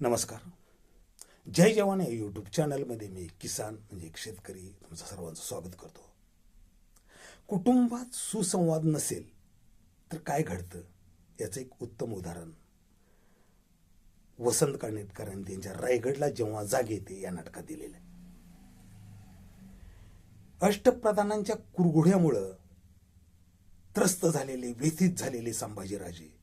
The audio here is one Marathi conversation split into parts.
नमस्कार. जय जवान या यूट्यूब चॅनलमध्ये मी किसान म्हणजे एक शेतकरी तुमचं सर्वांचं स्वागत करतो. कुटुंबात सुसंवाद नसेल तर काय घडतं? याचं एक उत्तम उदाहरण. वसंत कानेटकरांनी त्यांच्या रायगडला जेव्हा जाग येते या नाटकात दिलेलं आहे. अष्टप्रधानांच्या कुरघोड्यामुळं त्रस्त झालेले व्यथित झालेले संभाजीराजे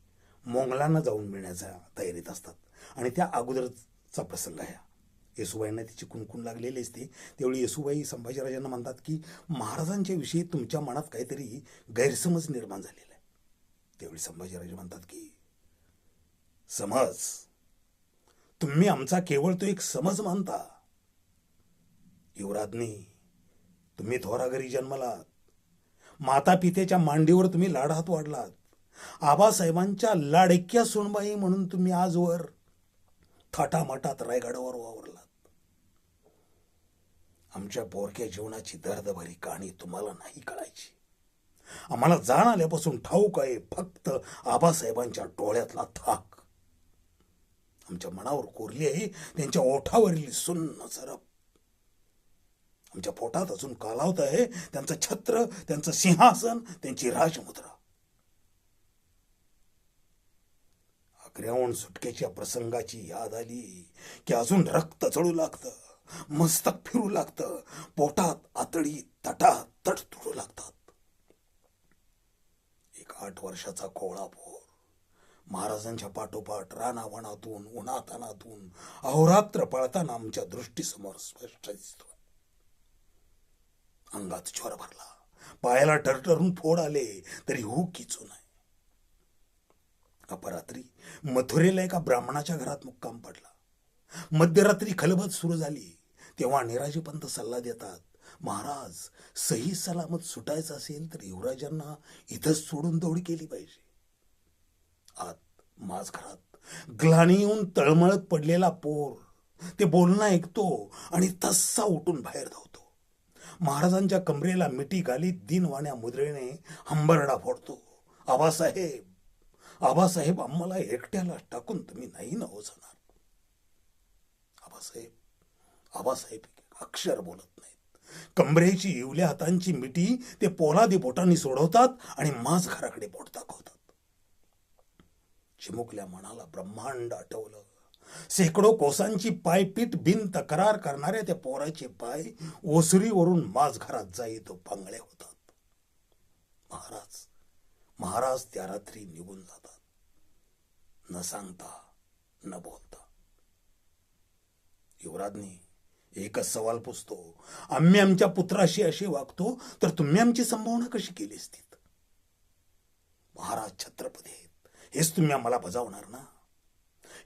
मोंगलांना जाऊन मिळण्याच्या तयारीत असतात. आणि त्या अगोदरचा प्रसंग आहे. येसुबाईंना तिची कुणकुण लागलेली असते. त्यावेळी येसुबाई संभाजीराजांना म्हणतात की महाराजांच्या विषयी तुमच्या मनात काहीतरी गैरसमज निर्माण झालेला आहे. त्यावेळी संभाजीराजे म्हणतात की समज. तुम्ही आमचा केवळ तो एक समज मानता. युवराजनी तुम्ही थोराघरी जन्मलात. माता पितेच्या मांडीवर तुम्ही लाडात वाढलात. आबासाहेबांच्या लाडक्या सोनबाई म्हणून तुम्ही आजवर थाटामाटात रायगडावर वावरलात. आमच्या पोरक्या जीवनाची दर्दभरी कहाणी तुम्हाला नाही कळायची. आम्हाला जाण आल्यापासून ठाऊक आहे फक्त आबासाहेबांच्या डोळ्यातला थाक. आमच्या मनावर कोरली आहे त्यांच्या ओठावरील सुन्न सरप आमच्या पोटात अजून कालावत आहे त्यांचं छत्र त्यांचं सिंहासन त्यांची राजमुद्रा. आग्र्याहून सुटकेच्या प्रसंगाची याद आली की अजून रक्त चढू लागतं मस्तक फिरू लागतं पोटात आतडी तटा तट तुडू लागतात. एक आठ वर्षाचा कोवळा महाराजांच्या पाठोपाठ रानावणातून उन्हातानातून अहोरात्र पळताना आमच्या दृष्टीसमोर स्पष्ट दिसतो. अंगात ज्वर भरला. पायाला टरटरून फोड आले तरी हू किचू नाही. अपरात्री मथुरेला एका ब्राह्मणाच्या घरात मुक्काम पडला. मध्यरात्री खलबत सुरू झाली. तेव्हा निराजीपंत सल्ला देतात महाराज सही सलामत सुटायचं असेल तर युवराजांना इथंच सोडून दौड केली पाहिजे. आत माझ घरात ग्लानी येऊन तळमळत पडलेला पोर ते बोलणं ऐकतो आणि तस्सा उठून बाहेर धावतो. महाराजांच्या कमरेला मिठी घालीत दिनवाण्या मुद्रेने हंबरडा फोडतो. आबासाहेब आबासाहेब आम्हाला एकट्याला टाकून तुम्ही नाही ना हो जाणार आबासाहेब आबासाहेब अक्षर बोलत नाहीत. कमरेची इवल्या हातांची मिठी ते पोलादी बोटांनी सोडवतात आणि माझ घराकडे बोट दाखवतात. चिमुकल्या मनाला ब्रह्मांड आठवलं. शेकडो कोसांची पायपीट बिन तक्रार करणाऱ्या त्या पोराचे पाय ओसरीवरून माझ घरात जाई तो पांगळे होतात. महाराज महाराज त्या रात्री निघून जातात. न सांगता न बोलता. युवराजनी एकच सवाल पुसतो. आम्ही आमच्या पुत्राशी अशी वागतो तर तुम्ही आमची संभावना कशी केली असती महाराज छत्रपती आहेत. हेच तुम्ही आम्हाला बजावणार ना?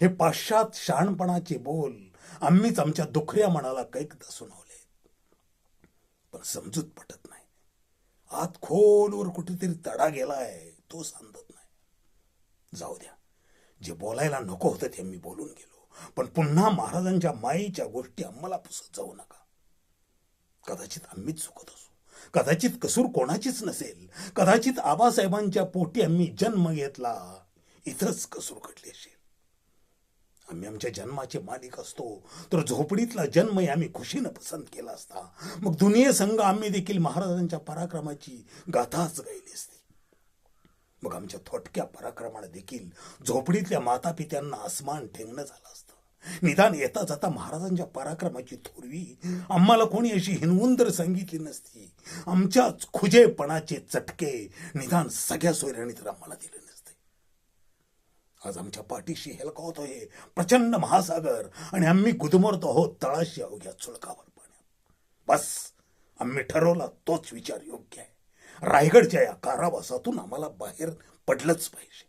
हे पाश्चात शहाणपणाचे बोल आम्हीच आमच्या दुखऱ्या मनाला कैकदा सुनावले पण समजूत पटत नाही. आत खोलवर कुठेतरी तडा गेलाय तो सांगत नाही. जाऊ द्या. जे बोलायला नको होतं ते मी बोलून गेलो. पण पुन्हा महाराजांच्या माईच्या गोष्टी आम्हाला पुसत जाऊ नका. कदाचित आम्हीच चुकत असू. कदाचित कसूर कोणाचीच नसेल. कदाचित आबासाहेबांच्या पोटी आम्ही जन्म घेतला. इथंच कसूर घडली असेल. आम्ही आमच्या जन्माचे मालिक असतो. तर झोपडीतला जन्मही आम्ही खुशीनं पसंत केला असता. मग दुनियेसंग आम्ही देखील महाराजांच्या पराक्रमाची गाथाच गायली असती. मग आमच्या थोटक्या पराक्रमाला देखील झोपडीतल्या माता पित्यांना आसमान ठेंगणं झालं असतं. निदान येता जाता महाराजांच्या पराक्रमाची थोरवी आम्हाला कोणी अशी हिनवून सांगितली नसती. आमच्याच खुजेपणाचे चटके निदान सगळ्या सोयऱ्यांनी तर आम्हाला दिले आज आमच्या पाठीशी हेलकावतोय प्रचंड महासागर. आणि आम्ही गुदमरतो आहोत तळाशी अवघ्या चुळकावर पाण्यात. बस आम्ही ठरवला तोच विचार योग्य आहे. रायगडच्या या कारावासातून आम्हाला बाहेर पडलंच पाहिजे.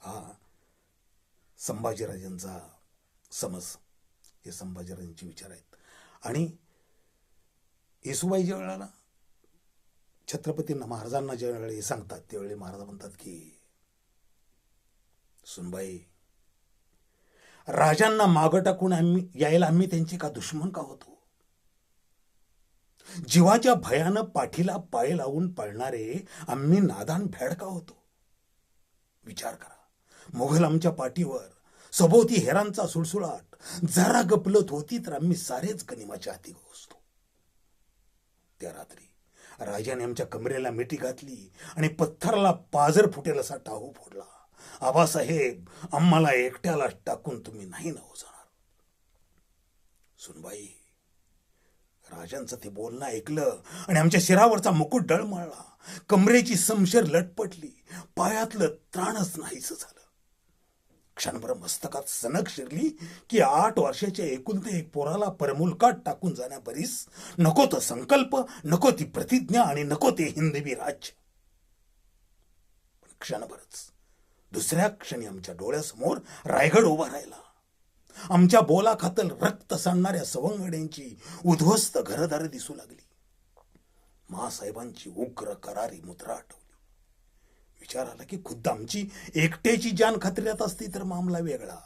हा संभाजीराजांचा समज हे संभाजीराजांचे विचार आहेत. आणि येसुबाई ज्या वेळेला छत्रपतींना महाराजांना ज्या वेळेला सांगतात त्यावेळी महाराज म्हणतात की सुनबाई राजांना मागं टाकून आम्ही यायला आम्ही त्यांचे का दुश्मन का होतो? जीवाच्या भयानं पाठीला पाय लावून पळणारे आम्ही नादान भॅड का होतो? विचार करा. मुघल आमच्या पाठीवर सभोवती हेरांचा सुळसुळाट जरा गपलत होती तर आम्ही सारेच गनिमाच्या हाती घोसतो त्या रात्री राजाने आमच्या कमरेला मिठी घातली आणि पत्थराला पाजर फुटेल असा टाहू फोडला. आबासाहेब आम्हाला एकट्याला टाकून तुम्ही नाही ना जाणार सुनबाई राजांचं ते बोलणं ऐकलं आणि आमच्या शिरावरचा मुकुट डळमळला. कमरेची समशेर लटपटली. पायातलं त्राणच नाहीस झालं. क्षणभर मस्तकात सनक शिरली की आठ वर्षाच्या एकुलते एक पोराला परमुलकाट टाकून जाण्याबरीस नको तो संकल्प नको ती प्रतिज्ञा आणि नको ते हिंदवी राज्य. क्षणभरच दुसऱ्या क्षणी आमच्या डोळ्यासमोर रायगड उभा राहिला. आमच्या बोलाखातल रक्त सांडणाऱ्या सवंगड्यांची उद्ध्वस्त घरदारे दिसू लागली. मासाहेबांची उग्र करारी मुद्रा आठवली. विचार आला की खुद्द आमची एकट्याची जान खात्र्यात असती तर मामला वेगळा.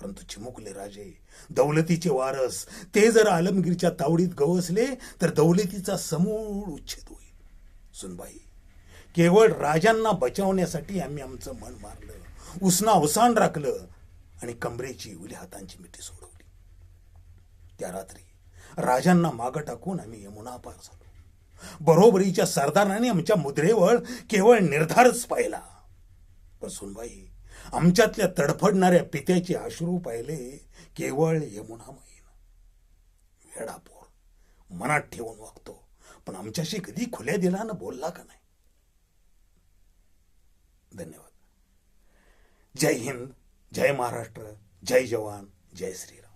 परंतु चिमुकले राजे दौलतीचे वारस ते जर आलमगीरच्या तावडीत गवसले तर दौलतीचा समूळ उच्छेद होईल. सुनबाई केवळ राजांना बचावण्यासाठी आम्ही आमचं मन मारलं उसना अवसान राखलं आणि कमरेची उल्या हातांची मिठी सोडवली. त्या रात्री राजांना मागं टाकून आम्ही यमुना पार झालो. बरोबरीच्या सरदाराने आमच्या मुद्रेवर केवळ निर्धारच पाहिला. पण सुनबाई आमच्यातल्या तडफडणाऱ्या पित्याचे अश्रू पाहिले केवळ यमुना मैन वेडापोर मनात ठेवून वागतो पण आमच्याशी कधी खुल्या दिलानं बोलला का नाही? धन्यवाद. जय हिंद जय महाराष्ट्र जय जवान जय श्रीराम.